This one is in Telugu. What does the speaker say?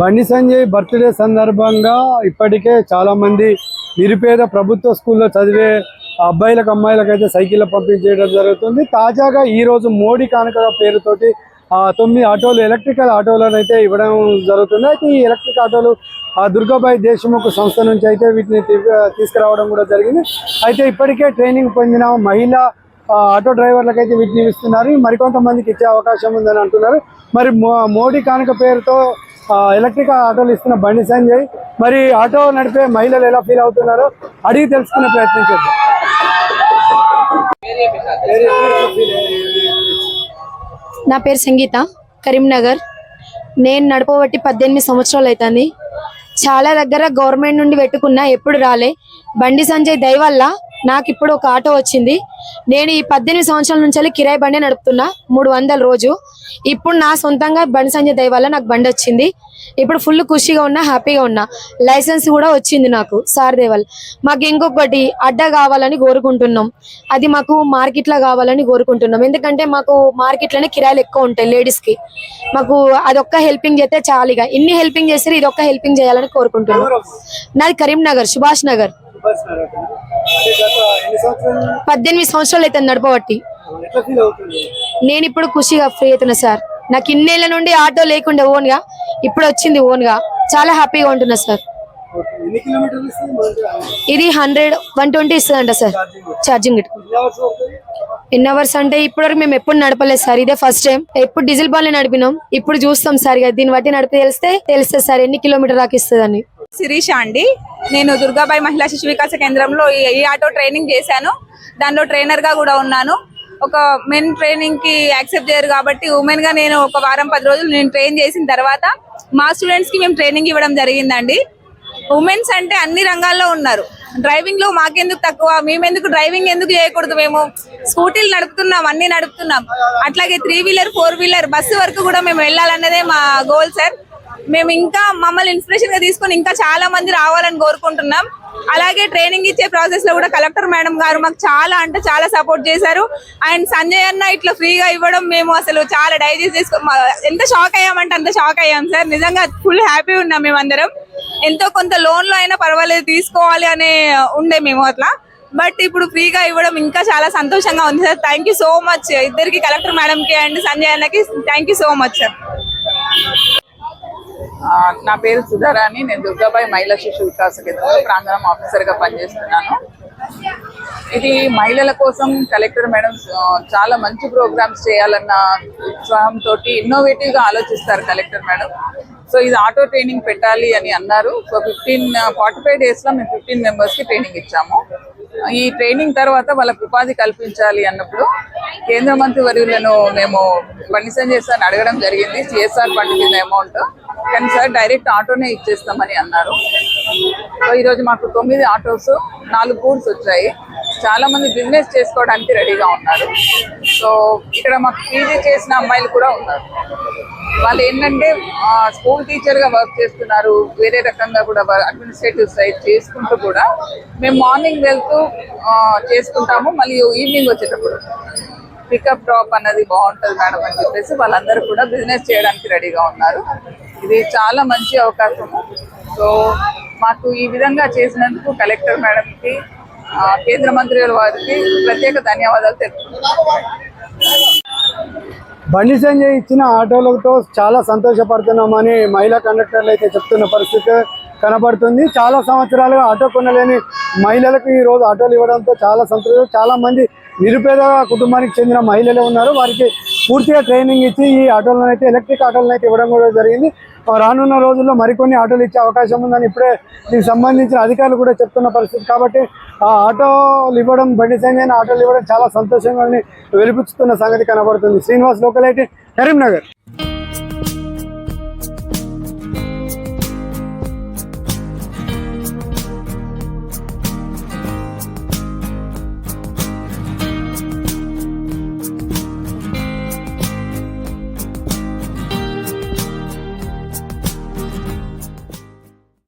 బండి సంజయ్ బర్త్డే సందర్భంగా ఇప్పటికే చాలా మంది నిరుపేద ప్రభుత్వ స్కూల్లో చదివే అబ్బాయిలకు అమ్మాయిలకు అయితే సైకిళ్ళ పంపించేయడం జరుగుతుంది. తాజాగా ఈ రోజు మోడీ కానుక పేరుతోటి తొమ్మిది ఆటోలు ఎలక్ట్రికల్ ఆటోలను అయితే ఇవ్వడం జరుగుతుంది. అయితే ఈ ఎలక్ట్రిక్ ఆటోలు ఆ దుర్గాబాయి దేశముఖ సంస్థ నుంచి అయితే వీటిని తీసుకురావడం కూడా జరిగింది. అయితే ఇప్పటికే ట్రైనింగ్ పొందిన మహిళా ఆ, ఆటో డ్రైవర్లకు అయితే వీటిని ఇస్తున్నారు. మరికొంతమందికి ఇచ్చే అవకాశం ఉందని అంటున్నారు. మరి మోడీ కానుక పేరుతో ఎలక్ట్రిక్ ఆటోలు ఇస్తున్న బండి సంజయ్. మరి ఆటో నడిపే మహిళలు ఎలా ఫీల్ అవుతున్నారో అడిగి తెలుసుకునే ప్రయత్నం చేద్దాం. నా పేరు సంగీత కరీంనగర్. నేను నడపబట్టి పద్దెనిమిది సంవత్సరాలు అవుతుంది చాలా దగ్గర గవర్నమెంట్ నుండి పెట్టుకున్నా ఎప్పుడు రాలే. బండి సంజయ్ దయ వల్ల నాకు ఇప్పుడు ఒక ఆటో వచ్చింది. నేను ఈ పద్దెనిమిది సంవత్సరాల నుంచి కిరాయి బండి నడుపుతున్నా మూడు వందల రోజు. ఇప్పుడు నా సొంతంగా బండి సంజయ్ దయ వల్ల నాకు బండి వచ్చింది. ఇప్పుడు ఫుల్ ఖుషిగా ఉన్నా హ్యాపీగా ఉన్నా. లైసెన్స్ కూడా వచ్చింది నాకు సార్ దేవల్ మాకు ఇంకొకటి అడ్డ కావాలని కోరుకుంటున్నాం. అది మాకు మార్కెట్లో కావాలని కోరుకుంటున్నాం. ఎందుకంటే మాకు మార్కెట్లోనే కిరాయిలు ఎక్కువ ఉంటాయి లేడీస్కి. మాకు అదొక్క హెల్పింగ్ చేస్తే చాలుగా ఇన్ని హెల్పింగ్ చేస్తే ఇది ఒక్క హెల్పింగ్ చేయాలని కోరుకుంటున్నాం. నాది కరీంనగర్ సుభాష్ నగర్. పద్దెనిమిది సంవత్సరాలు అయితే నడపబట్టి. నేను ఇప్పుడు ఖుషిగా ఫ్రీ అవుతున్నా సార్. నాకు ఇన్నేళ్ళ నుండి ఆటో లేకుండే ఓన్గా ఇప్పుడు వచ్చింది ఓన్గా చాలా హ్యాపీగా ఉంటున్నా సార్? ఇది హండ్రెడ్ వన్ ట్వంటీ ఇస్తుందంట సార్. ఛార్జింగ్? ఎన్ని అవర్స్ అంటే ఇప్పటివరకు మేము ఎప్పుడు నడపలేదు సార్. ఇదే ఫస్ట్ టైం ఎప్పుడు డీజిల్ బండ్లు నడిపినాం ఇప్పుడు చూస్తాం సార్. ఇక దీన్ని బట్టి నడిపి తెలిస్తే తెలుస్తుంది సార్ ఎన్ని కిలోమీటర్ దాకా ఇస్తుందని. శిరీష అండి. నేను దుర్గాబాయి మహిళా శిశు వికాస కేంద్రంలో ఈ ఆటో ట్రైనింగ్ చేశాను. దానిలో ట్రైనర్గా కూడా ఉన్నాను. ఒక మెన్ ట్రైనింగ్కి యాక్సెప్ట్ చేయరు కాబట్టి ఉమెన్గా నేను ఒక వారం పది రోజులు నేను ట్రైన్ చేసిన తర్వాత మా స్టూడెంట్స్కి మేము ట్రైనింగ్ ఇవ్వడం జరిగిందండి. ఉమెన్స్ అంటే అన్ని రంగాల్లో ఉన్నారు. డ్రైవింగ్లో మాకెందుకు తక్కువ? మేమెందుకు డ్రైవింగ్ ఎందుకు చేయకూడదు మేము? స్కూటీలు నడుపుతున్నాం అన్ని నడుపుతున్నాం. అట్లాగే three wheeler four wheeler bus వరకు కూడా మేము వెళ్ళాలన్నదే మా గోల్ సార్ మేము ఇంకా మమ్మల్ని ఇన్స్పిరేషన్గా తీసుకొని ఇంకా చాలా మంది రావాలని కోరుకుంటున్నాం. అలాగే ట్రైనింగ్ ఇచ్చే ప్రాసెస్లో కూడా కలెక్టర్ మేడం గారు మాకు చాలా అంటే చాలా సపోర్ట్ చేశారు. అండ్ సంజయ్ అన్న ఇట్లా ఫ్రీగా ఇవ్వడం మేము అసలు చాలా డైజెస్ట్ చేసుకో ఎంత షాక్ అయ్యామంటే అంత షాక్ అయ్యాం సార్. నిజంగా ఫుల్ హ్యాపీ ఉన్నాం మేమందరం ఎంతో కొంత లోన్లో అయినా పర్వాలేదు తీసుకోవాలి అనే ఉండే మేము అట్లా. బట్ ఇప్పుడు ఫ్రీగా ఇవ్వడం ఇంకా చాలా సంతోషంగా ఉంది sir. Thank you so much ఇద్దరికి కలెక్టర్ మేడంకి అండ్ సంజయ్ అన్నకి thank you so much sir నా పేరు సుధారాణి నేను దుర్గాబాయి మహిళా శిశు వికాస కేంద్రంలో ప్రాంగణం ఆఫీసర్గా పనిచేస్తున్నాను. ఇది మహిళల కోసం కలెక్టర్ మేడం చాలా మంచి ప్రోగ్రామ్స్ చేయాలన్న ఉత్సాహంతో ఇన్నోవేటివ్గా ఆలోచిస్తారు కలెక్టర్ మేడం. సో ఇది ఆటో ట్రైనింగ్ పెట్టాలి అని అన్నారు. సో ఫిఫ్టీన్ ఫార్టీ ఫైవ్ డేస్లో మేము ఫిఫ్టీన్ మెంబర్స్కి ట్రైనింగ్ ఇచ్చాము. ఈ ట్రైనింగ్ తర్వాత వాళ్ళకు ఉపాధి కల్పించాలి అన్నప్పుడు కేంద్ర మంత్రి వర్యులను మేము బండి సంజయ్ సార్ అడగడం జరిగింది. సిఎస్ఆర్ ఫండ్ కింద అమౌంట్. కానీ సార్ డైరెక్ట్ ఆటోనే ఇచ్చేస్తామని అన్నారు. సో ఈరోజు మాకు తొమ్మిది ఆటోస్ నాలుగు గూడ్స్ వచ్చాయి. చాలా మంది బిజినెస్ చేసుకోవడానికి రెడీగా ఉన్నారు. సో ఇక్కడ మాకు పీజీ చేసిన అమ్మాయిలు కూడా ఉన్నారు. వాళ్ళు ఏంటంటే స్కూల్ టీచర్గా వర్క్ చేస్తున్నారు. వేరే రకంగా కూడా అడ్మినిస్ట్రేటివ్ సైడ్ చేసుకుంటూ కూడా మేము మార్నింగ్ వెళ్తూ చేసుకుంటాము. మళ్ళీ ఈవినింగ్ వచ్చేటప్పుడు పికప్ డ్రాప్ అన్నది బాగుంటుంది మేడం అని చెప్పేసి వాళ్ళందరూ కూడా బిజినెస్ చేయడానికి రెడీగా ఉన్నారు. ఇది చాలా మంచి అవకాశము. సో మాకు ఈ విధంగా చేసినందుకు కలెక్టర్ మేడంకి కేంద్ర మంత్రి వారికి ప్రత్యేక ధన్యవాదాలు తెలుపుతున్నాను బండి సంజయ్ ఇచ్చిన ఆటోలతో చాలా సంతోషపడుతున్నామని మహిళా కండక్టర్లు అయితే చెప్తున్న పరిస్థితి కనబడుతుంది. చాలా సంవత్సరాలుగా ఆటో కొనలేని మహిళలకు ఈ రోజు ఆటోలు ఇవ్వడంతో చాలా సంతోషం. చాలా మంది నిరుపేద కుటుంబానికి చెందిన మహిళలు ఉన్నారు. వారికి పూర్తిగా ట్రైనింగ్ ఇచ్చి ఈ ఆటోలను అయితే ఎలక్ట్రిక్ ఆటోలను అయితే ఇవ్వడం కూడా జరిగింది. రానున్న రోజుల్లో మరికొన్ని ఆటోలు ఇచ్చే అవకాశం ఉందని ఇప్పుడే దీనికి సంబంధించిన అధికారులు కూడా చెప్తున్న పరిస్థితి. కాబట్టి ఆ ఆటోలు ఇవ్వడం బండి సంజయ్ ఆటోలు ఇవ్వడం చాలా సంతోషంగా వెలిపించుతున్న సంగతి కనబడుతుంది. శ్రీనివాస్ లోకల్ అయితే కరీంనగర్.